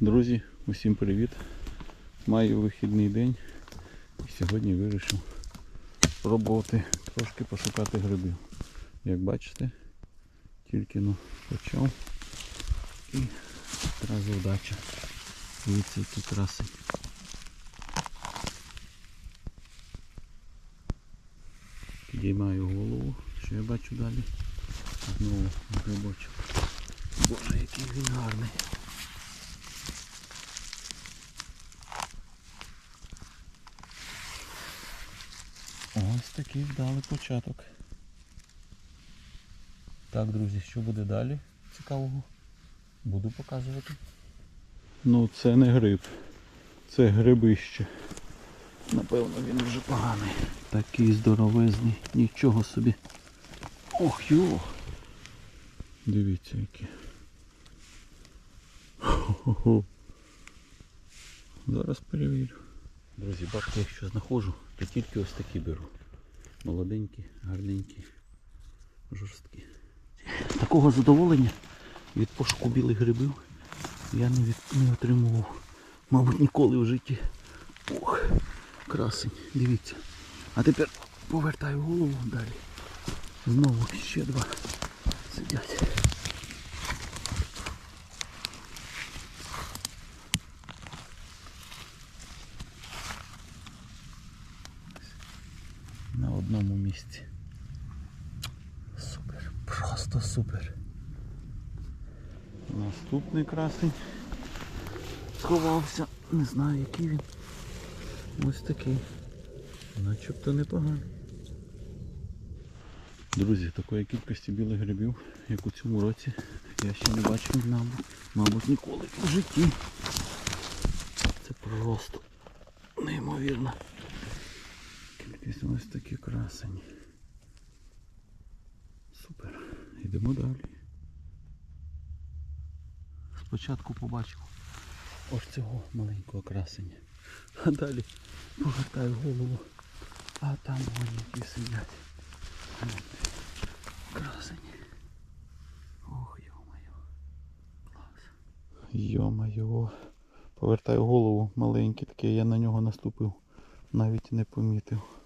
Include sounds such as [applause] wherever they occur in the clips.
Друзі, усім привіт. Маю вихідний день і сьогодні вирішив спробувати трошки пошукати грибів. Як бачите, тільки ну почав і одразу вдача. Дивіться, які краси. Підіймаю голову, що я бачу далі. Знову грибочок. Боже, який він гарний. Ось такий вдалий початок. Так, друзі, що буде далі цікавого? Буду показувати. Ну це не гриб. Це грибище. Напевно він вже поганий. Такий здоровезний. Нічого собі. Ох йо! Дивіться які. Хо-хо-хо. Зараз перевірю. Друзі, бабки, якщо знаходжу, то тільки ось такі беру. Молоденькі, гарненькі, жорсткі. Такого задоволення від пошуку білих грибів я не, від, не отримував, мабуть, ніколи в житті. Ох, красень, дивіться. А тепер повертаю голову далі. Знову ще два сидять. на одному місці. Супер, просто супер. Наступний красень сховався. Не знаю який він. Ось такий. Начебто непоганий. Друзі, такої кількості білих грибів, як у цьому році, я ще не бачив, мабуть, мабуть, ніколи в житті. Це просто неймовірно. Кількість ось такі красені. Супер. Йдемо далі. Спочатку побачив ось цього маленького красення. А далі повертаю голову. А там вони які сидять. Красені. Ох, йо-моє. Клас. Йо-моє. Повертаю голову маленький такий, я на нього наступив. Навіть не помітив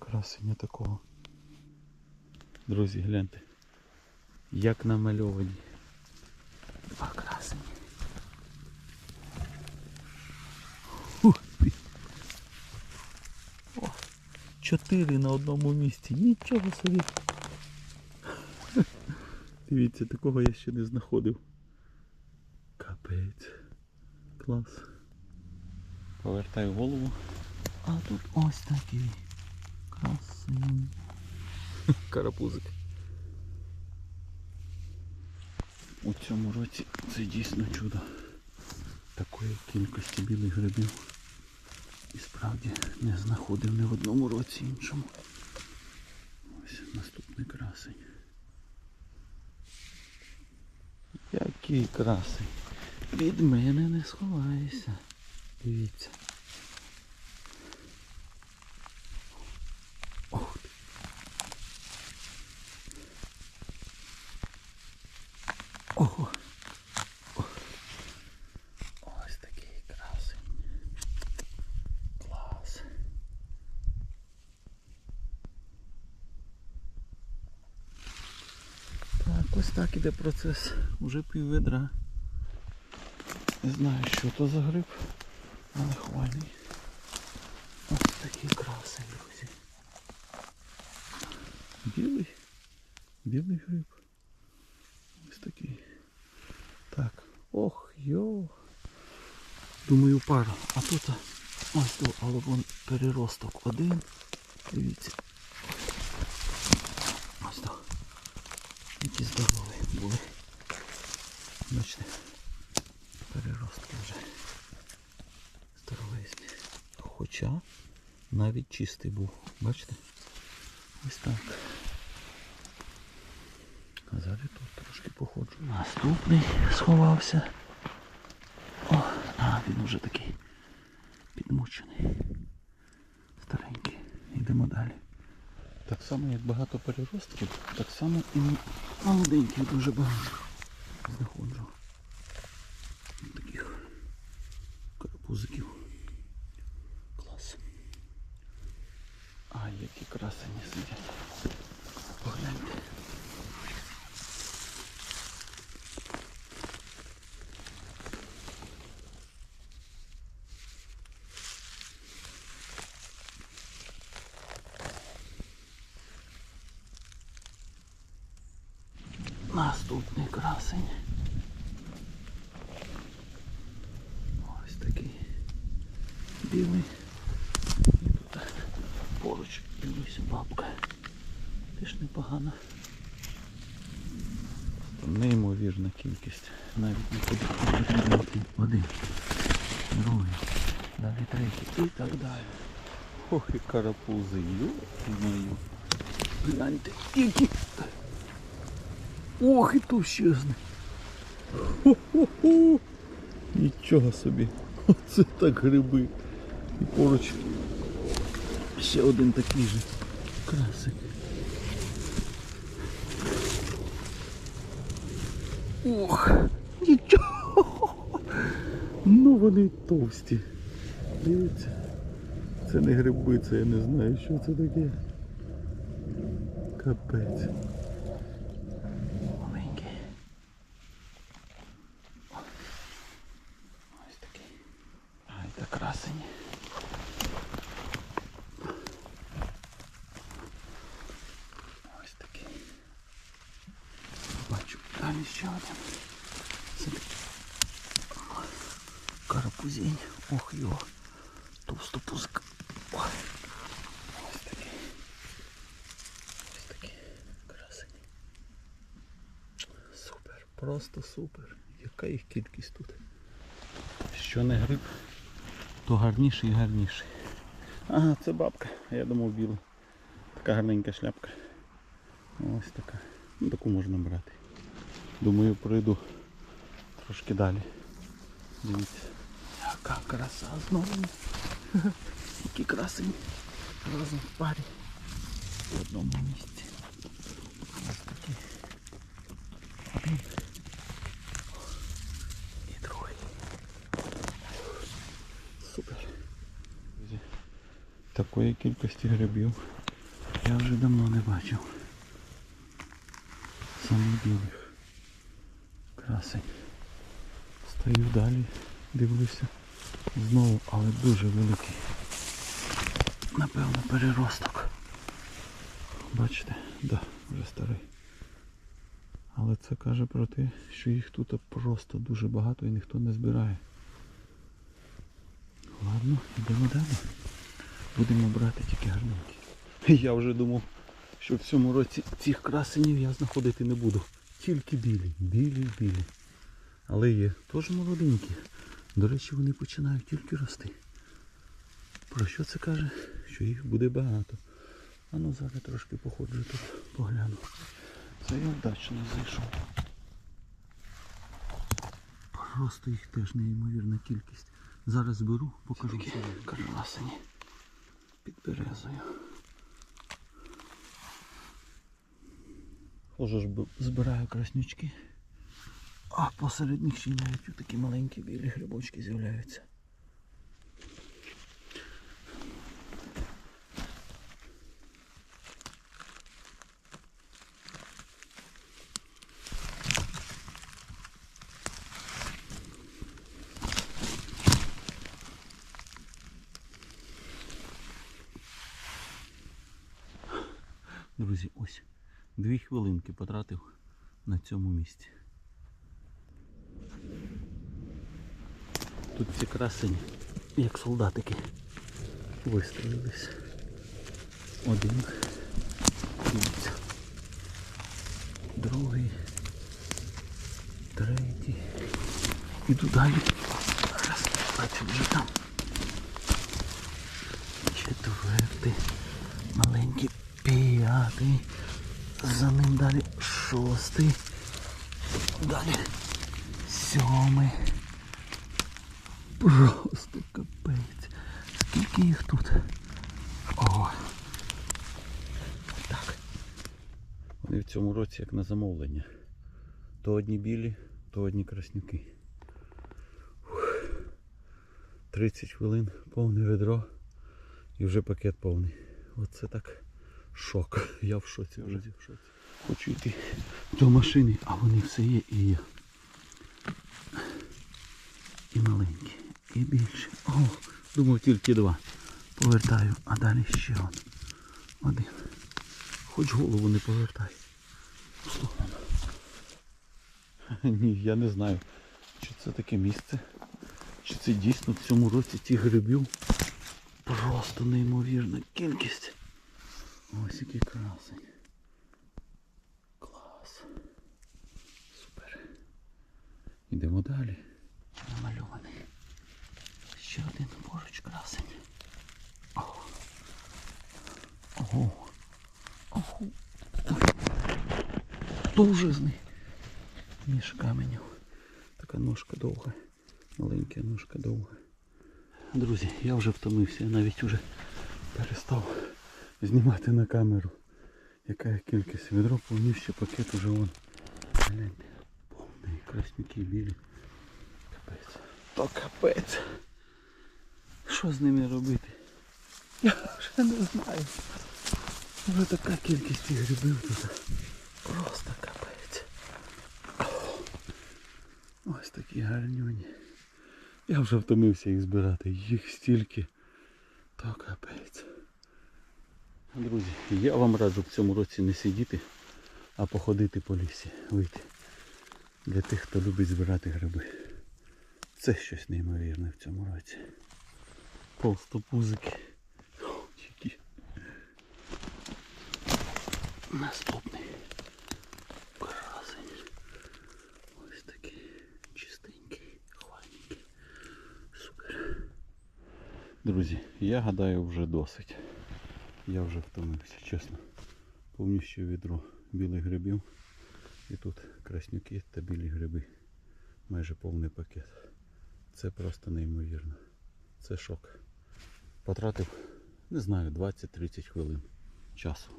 красення такого. Друзі, гляньте. Як намальовані. Два красені. О, чотири на одному місці. Нічого собі. Дивіться, такого я ще не знаходив. Капець. Клас. Повертаю голову. А тут ось такий [laughs] карапузик. У цьому році це дійсно чудо. Такої кількості білих грибів. І справді не знаходив ні в одному році іншому. Ось наступний красень. Який красень. Від мене не сховаєшся. Дивіться. Ох ти. Ого. О. Ось такий красень. Клас. Так, ось так іде процес. Уже пів ведра. Не знаю, що то за гриб, але хвальний. Ось такий красень, друзі. Білий. Білий гриб. Ось такий. Так. Ох, йо. Думаю, пара. А тут ось тут, але вон переросток один. Дивіться. Ось так. Які здорові були. Бачите. Переростки вже. Здоровезні. Хоча навіть чистий був. Бачите? Ось так. А зараз тут трошки походжу. Наступний сховався. О, а він вже такий підмучений. Старенький. Йдемо далі. Так само, як багато переростків, так само і молоденьких дуже багато знаходжу. Таких карапузиків. Клас. Ай, які красені сидять. Погляньте. Наступний. Ось такий білий. І тут поруч дивлюся бабка. Теж непогана. Неймовірна кількість. Навіть не потрібно один, другий, далі третій і так далі. Ох, і карапузи, ю-мою. Гляньте, які. Ох, і товщезний. Хо-хо-хо. Нічого собі. Оце так гриби. І поруч ще один такий же красик. Ох, нічого. Ну вони товсті. Дивіться. Це не гриби, це я не знаю, що це таке. Капець. Маленький. Ось такий. Ай, та красень. Ось такий. Бачу, ще один. Карапузінь. Ох його. Товстопузик. Ой. Ось такий. Ось. Супер, просто супер. Яка їх кількість тут. Що не гриб, то гарніший і гарніший. Ага, це бабка, я думав біла. Така гарненька шляпка. Ось така. Ну, таку можна брати. Думаю, пройду трошки далі. Дивіться. Яка краса знову. [laughs] Які красені. Разом в парі. В одному місці. Ось такі. Один. І другий. Супер. Такої кількості грибів я вже давно не бачив. Саме білих. Красень. Стою далі, дивлюся. Знову, але дуже великий. Напевно, переросток. Бачите, да, вже старий. Але це каже про те, що їх тут просто дуже багато і ніхто не збирає. Ладно, йдемо далі. Будемо брати тільки гарненькі. Я вже думав, що в цьому році цих красенів я знаходити не буду. Тільки білі, білі, білі. Але є теж молоденькі. До речі, вони починають тільки рости. Про що це каже? Що їх буде багато. А ну зараз трошки походжу тут, погляну. Це я вдачно зайшов. Просто їх теж неймовірна кількість. Зараз зберу, покажу. Такі красені під березою. Хоже ж збираю краснючки. А посеред них ще навіть такі маленькі білі грибочки з'являються. Друзі, ось дві хвилинки потратив на цьому місці. Тут ці красені, як солдатики, вистроїлись. Один. Дивіться. Другий. Третій. Іду далі. Раз, бачу вже там. Четвертий. Маленький. П'ятий. За ним далі шостий. Далі сьомий. Просто капець. Скільки їх тут? О. Так. Вони в цьому році як на замовлення. То одні білі, то одні краснюки. 30 хвилин, повне ведро і вже пакет повний. Оце так шок. Я в шоці вже. В шоці. Хочу йти до машини, а вони все є і є. І маленькі, і більше. О, думав тільки два. Повертаю, а далі ще один. Хоч голову не повертай. В. Ні, я не знаю, чи це таке місце, чи це дійсно в цьому році ці грибів. Просто неймовірна кількість. Ось який красень. Клас. Супер. Йдемо далі. Намальований. Ще один поруч красень. О. Ого. Ого. Довжезний. Між каменів. Така ножка довга. Маленька ножка довга. Друзі, я вже втомився, я навіть вже перестав знімати на камеру. Яка кількість відро повністю пакет уже вон. Гляньте, повний краснюки білі. Капець. То капець. Що з ними робити? [laughs] Я вже не знаю. Вже така кількість цих грибів тут. Просто капець. Ось такі гарнюні. Я вже втомився їх збирати. Їх стільки. То капець. Друзі, я вам раджу в цьому році не сидіти, а походити по лісі, вийти. Для тих, хто любить збирати гриби. Це щось неймовірне в цьому році. Толстопузики. О. Наступний. Красень. Ось такий чистенький, хвальненький. Супер. Друзі, я гадаю вже досить. Я вже втомився, чесно. Повністю відро білих грибів. І тут краснюки та білі гриби. Майже повний пакет. Це просто неймовірно. Це шок. Потратив, не знаю, 20-30 хвилин часу.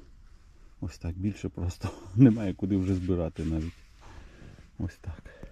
Ось так. Більше просто [laughs] немає куди вже збирати навіть. Ось так.